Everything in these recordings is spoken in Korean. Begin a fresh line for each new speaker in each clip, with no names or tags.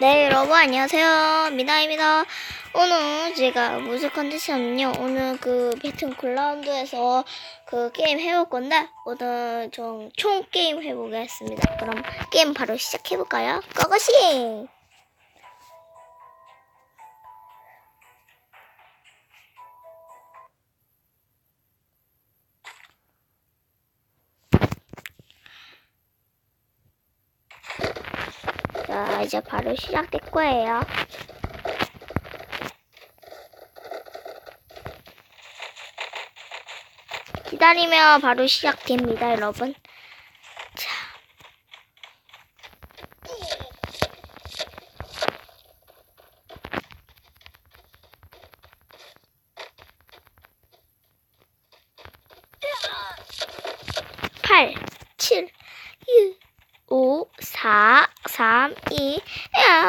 네, 여러분 안녕하세요. 미나입니다. 오늘 제가 무슨 컨디션은요. 오늘 그 배틀 굴라운드에서 그 게임 해볼 건데 오늘 좀 총 게임 해보겠습니다. 그럼 게임 바로 시작해볼까요? 고고싱! 자, 이제 바로 시작될 거예요. 기다리면 바로 시작됩니다, 여러분. 자. 팔, 칠, 육, 오, 사, 삼, 이,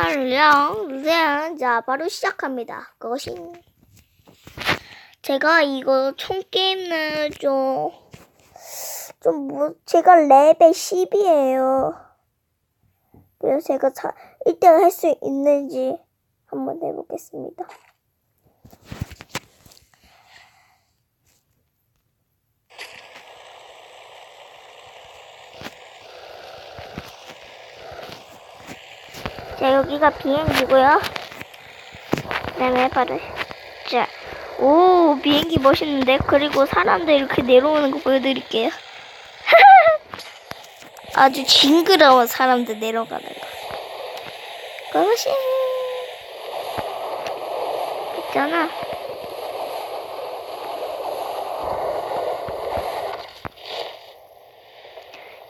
일, 영, 영. 자, 바로 시작합니다. 그것이. 제가 이거 총 게임은 좀, 좀, 뭐, 제가 레벨 10이에요. 그래서 제가 자, 1등 할 수 있는지 한번 해보겠습니다. 자, 여기가 비행기고요. 그다음에 바로 자, 오 비행기 멋있는데 그리고 사람들 이렇게 내려오는 거 보여드릴게요. 아주 징그러운 사람들 내려가는 거. 그것이 있잖아.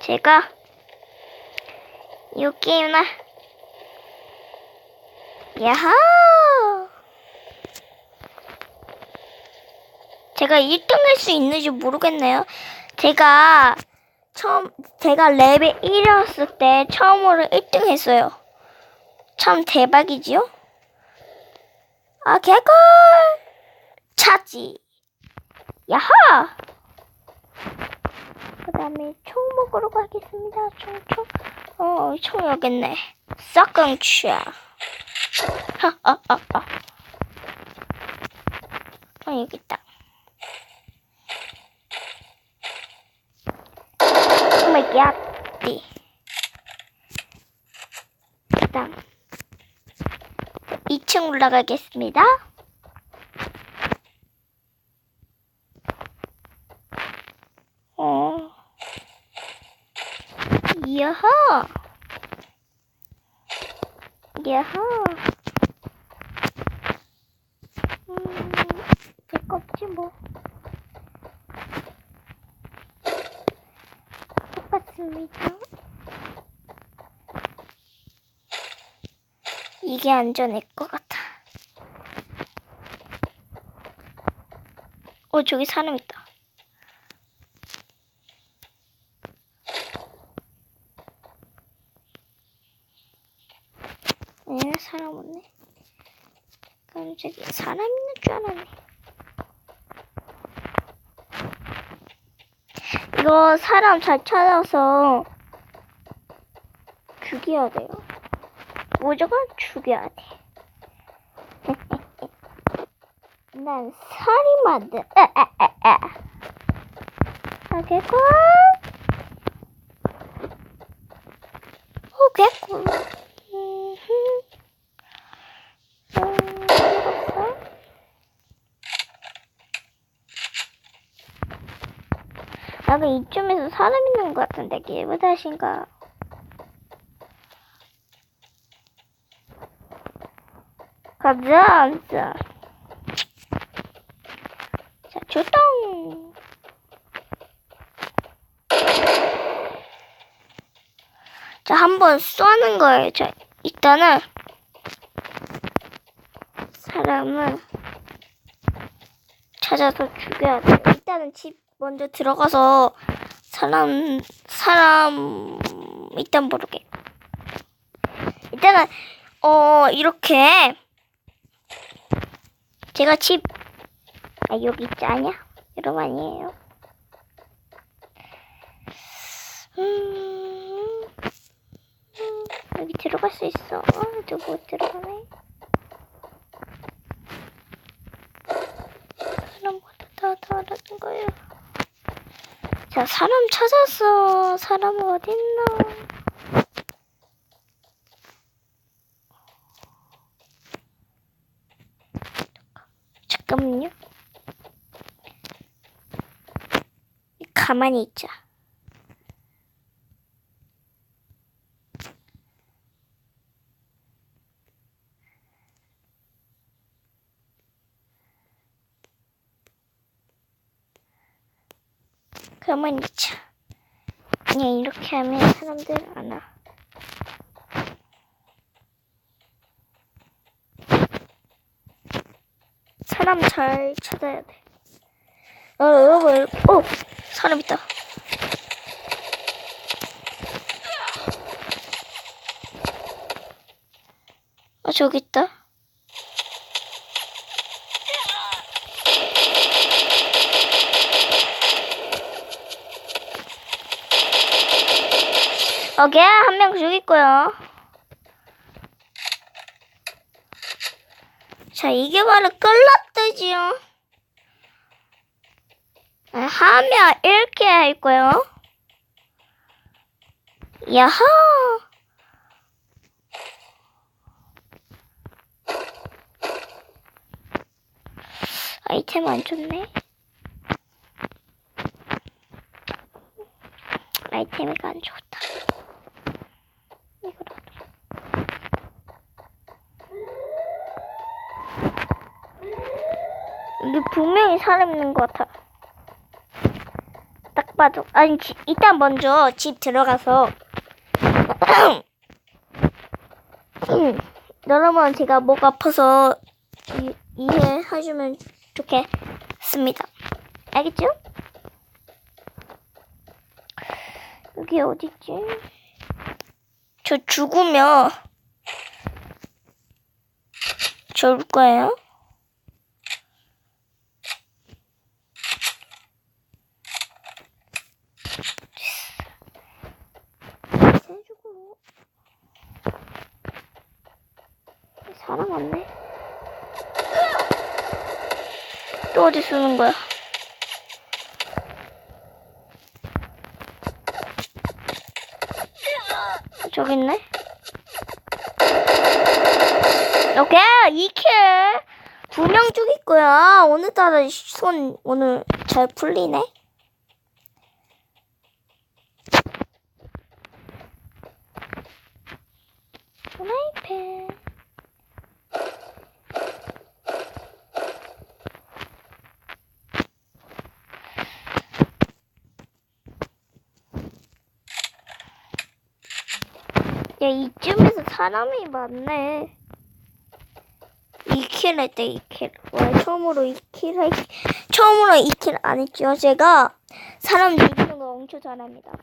제가 이 게임을 야하! 제가 1등 할 수 있는지 모르겠네요. 제가 처음, 제가 레벨 1이었을 때 처음으로 1등 했어요. 참 대박이지요? 아, 개꿀! 차지. 야하! 그 다음에 총 먹으러 가겠습니다. 총, 총. 어, 총 여기 있네. 싹강취야. 하하하하. 어, 여기 있다. 오마이갓. 그다음 2층 올라가겠습니다. 어. 야하. 야하. 음, 될거 없지 뭐. 똑같습니다. 이게 안전할 것 같아. 어, 저기 사람 있다. 없네. 깜짝이야. 사람 있는 줄 알았네. 이거 사람 잘 찾아서 죽여야 돼요. 무조건 죽여야 돼. 난 살인마들. 에에에에. 아 개꿀. 오 개꿀. 음흠. 음, 이렇어 아까 이쯤에서 사람 있는 것 같은데 기부다신가? 가자, 자. 자, 조동. 자, 한번 쏘는 거예요. 자, 일단은 사람을 찾아서 죽여야 돼. 일단은 집 먼저 들어가서 사람 사람 일단 모르게 일단은 어 이렇게 제가 집 아, 여기 있지 않냐? 여러분 아니에요. 음, 음, 여기 들어갈 수 있어. 아, 저거 못 들어가네. 사람보다 다 다른 거예요. 자, 사람 찾았어. 사람 어딨나? 잠깐만요. 가만히 있자. 가만히 있자. 그냥 이렇게 하면 사람들 안 와. 사람 잘 찾아야 돼. 어, 여러분, 어, 사람 있다. 아, 저기 있다. 오케이, 한 명 죽였고요. 자, 이게 바로 끌라뜨지요. 아, 하면 이렇게 할 거요. 야하. 아이템 안 좋네. 아이템이가 안 좋다. 이거라도. 이게 분명히 사람 있는 것 같아. 딱 봐도. 아니, 지- 일단 먼저 집 들어가서. 여러분, 제가 목 아파서 이, 이해해주면 좋겠습니다. 알겠죠? 여기 어딨지? 저 죽으면 죽을 거예요. 사람 없네. 또 어디 쓰는 거야? 저기 있네. 오케이, 이킬. 두명 거야. 오늘따라 손 오늘 잘 풀리네. 프라이팬. 야, 이쯤에서 사람이 많네. 2킬 할때 2킬. 와, 처음으로 2킬 할, 처음으로 2킬 안 했죠. 제가 사람 거 엄청 잘합니다.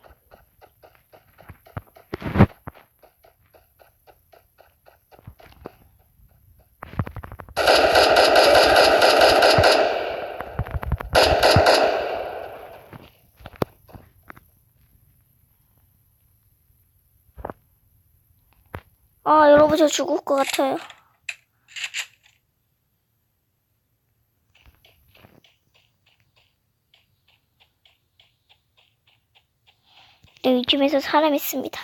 아, 여러분, 저 죽을 것 같아요. 네, 이쯤에서 사람 있습니다.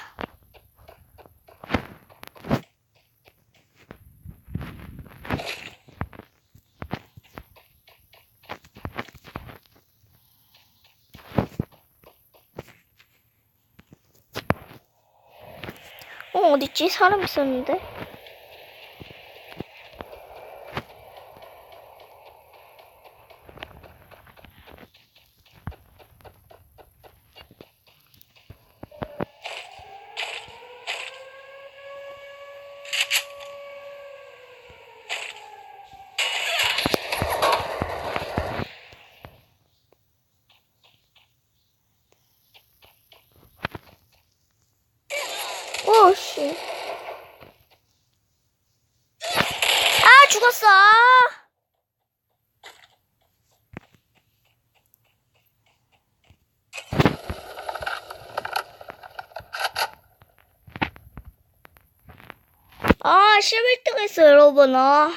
어, 어딨지? 사람 있었는데? 오씨. 아, 죽었어. 아, 11등 했어요, 여러분. 아.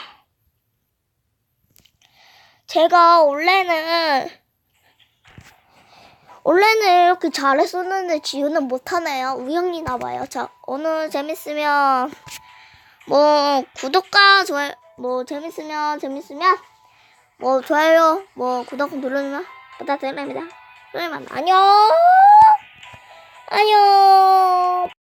제가 원래는, 원래는 이렇게 잘했었는데 지우는 못하네요. 우연히 나봐요. 자, 오늘 재밌으면, 뭐, 구독과 좋아요, 뭐, 재밌으면, 재밌으면, 뭐, 좋아요, 뭐, 구독 누르면 부탁드립니다. 그러면 안녕! 안녕!